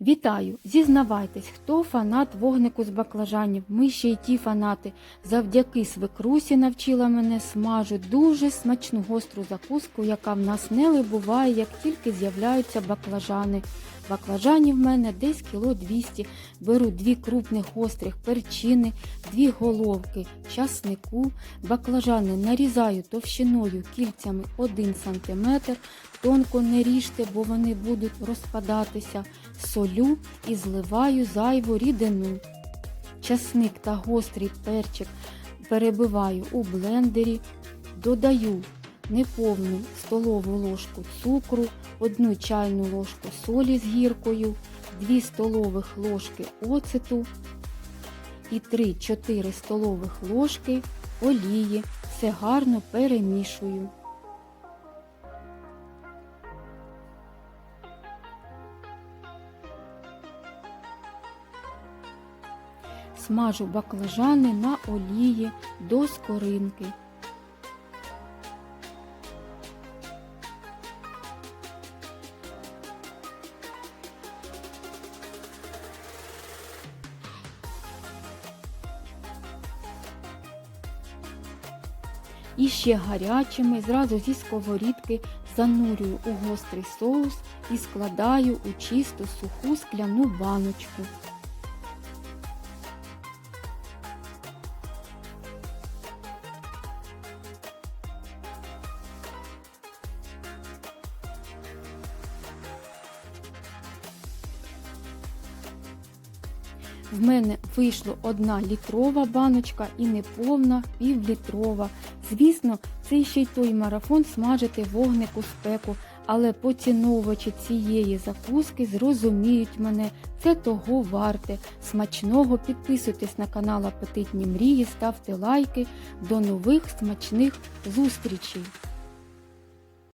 Вітаю! Зізнавайтесь, хто фанат вогнику з баклажанів? Ми ще й ті фанати. Завдяки свекрусі навчила мене смажу дуже смачну гостру закуску, яка в нас не либуває, як тільки з'являються баклажани. Баклажанів в мене десь кіло 200. Беру дві крупних гострих перчини, дві головки часнику. Баклажани нарізаю товщиною кільцями 1 см. Тонко не ріжте, бо вони будуть розпадатися. Солю і зливаю зайву рідину. Часник та гострий перчик перебиваю у блендері, додаю неповну столову ложку цукру, одну чайну ложку солі з гіркою, 2 столових ложки оцету і 3-4 столових ложки олії. Все гарно перемішую. Смажу баклажани на олії до скоринки. І ще гарячими зразу зі сковорідки занурюю у гострий соус і складаю у чисту суху скляну баночку. В мене вийшло одна літрова баночка і неповна півлітрова. Звісно, це ще й той марафон смажити вогнику спеку, але поціновувачі цієї закуски зрозуміють мене, це того варте. Смачного підписуйтесь на канал Апетитні Мрії, ставте лайки. До нових смачних зустрічей!